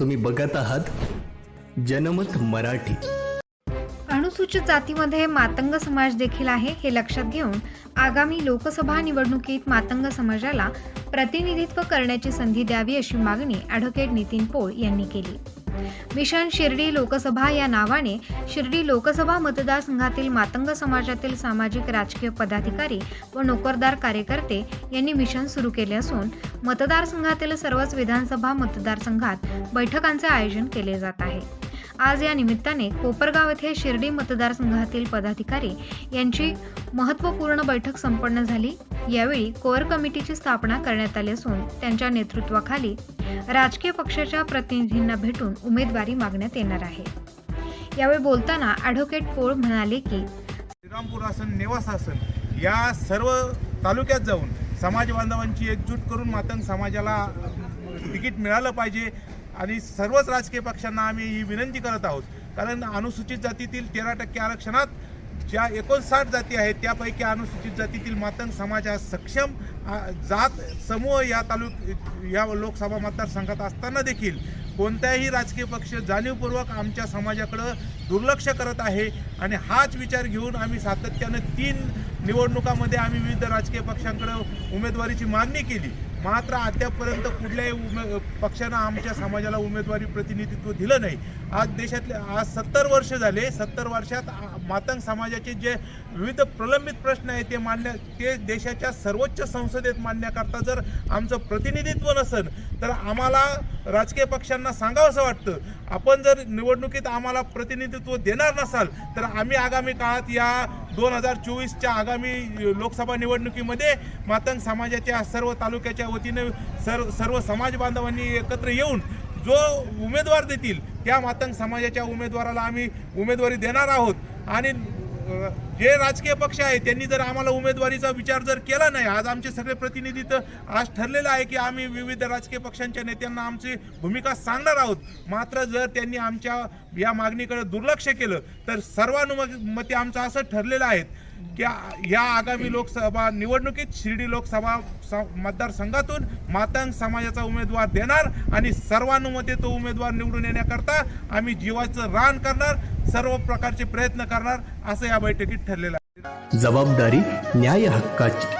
तुम्ही बघत आहात जनमत मराठी. अनुसूचित जातीमध्ये मातंग समाज देखील आहे हे लक्षात घेऊन आगामी लोकसभा निवडणुकीत मातंग समाजाला प्रतिनिधित्व करण्याची संधी द्यावी अशी मागणी ॲडव्होकेट नितीन पोळ यांनी केली. मिशन शिर्डी लोकसभा या नावाने शिर्डी लोकसभा मतदारसंघातील मातंग समाजातील सामाजिक राजकीय पदाधिकारी व नोकरदार कार्यकर्ते यांनी मिशन सुरू केले असून मतदारसंघातील सर्वच विधानसभा मतदारसंघात बैठकांचे आयोजन केले जात आहे. आज या निमित्ताने कोपरगाव येथे शिर्डी मतदारसंघातील पदाधिकारी यांची महत्त्वपूर्ण बैठक संपन्न झाली. यावेळी कोअर कमिटीची स्थापना करण्यात आली असून त्यांच्या नेतृत्वाखाली राजकीय पक्षाच्या प्रतिनिधींना भेटून उमेदवारी मागण्यात येणार आहे. यावेळी बोलताना ॲडव्होकेट पोळ म्हणाले की श्रीरामपूर आसन नेवास आसन या सर्व तालुक्यात जाऊन समाज बांधवांची एकजूट करून मातंग समाजाला तिकीट मिळालं पाहिजे आणि सर्वच राजकीय पक्षांना आम्ही ही विनंती करत आहोत. कारण अनुसूचित जातीतील तेरा टक्के आरक्षणात ज्या एकोणसाठ जाती आहेत त्यापैकी अनुसूचित जातीतील मातंग समाज हा सक्षम जात समूह या तालुक या लोकसभा मतदारसंघात असताना देखील कोणताही राजकीय पक्ष जाणीवपूर्वक आमच्या समाजाकडं दुर्लक्ष करत आहे आणि हाच विचार घेऊन आम्ही सातत्यानं तीन निवडणुकामध्ये आम्ही विविध राजकीय पक्षांकडे उमेदवारीची मागणी केली. मात्र अद्यापपर्यंत कुठल्याही उमे पक्षानं आमच्या समाजाला उमेदवारी प्रतिनिधित्व दिलं नाही. आज देशातले आज सत्तर वर्ष झाले सत्तर वर्षात आ- मातंग समाजाचे जे विविध प्रलंबित प्रश्न आहेत ते मांडण्या ते देशाच्या सर्वोच्च संसदेत मांडण्याकरता जर आमचं प्रतिनिधित्व नसेल तर आम्हाला राजकीय पक्षांना सांगावंसं वाटतं. आपण जर निवडणुकीत आम्हाला प्रतिनिधित्व देणार नसाल तर आम्ही आगामी काळात या दोन हजार चोवीसच्या आगामी लोकसभा निवडणुकीमध्ये मातंग समाजाच्या सर्व तालुक्याच्या वतीने सर्व सर्व समाज बांधवांनी एकत्र येऊन जो उमेदवार देतील त्या मातंग समाजाच्या उमेदवाराला आम्ही उमेदवारी देणार आहोत. आणि जे राजकीय पक्ष आहे त्यांनी जर आम्हाला उमेदवारीचा विचार जर केला नाही आज आमचे सगळे प्रतिनिधी तर आज ठरलेलं आहे की आम्ही विविध राजकीय पक्षांच्या नेत्यांना आमची भूमिका सांगणार आहोत. मात्र जर त्यांनी आमच्या या मागणीकडे दुर्लक्ष केलं तर सर्वानुमते आमचं असं ठरलेलं आहे की या आगामी लोकसभा निवडणुकीत शिर्डी लोकसभा मतदारसंघातून मातंग समाजाचा उमेदवार देणार आणि सर्वानुमते तो उमेदवार निवडून येण्याकरता आम्ही जीवाचं रान करणार सर्व प्रकारचे प्रयत्न करणार असं या बैठकीत ठरलेलं आहे. जबाबदारी न्याय हक्काची.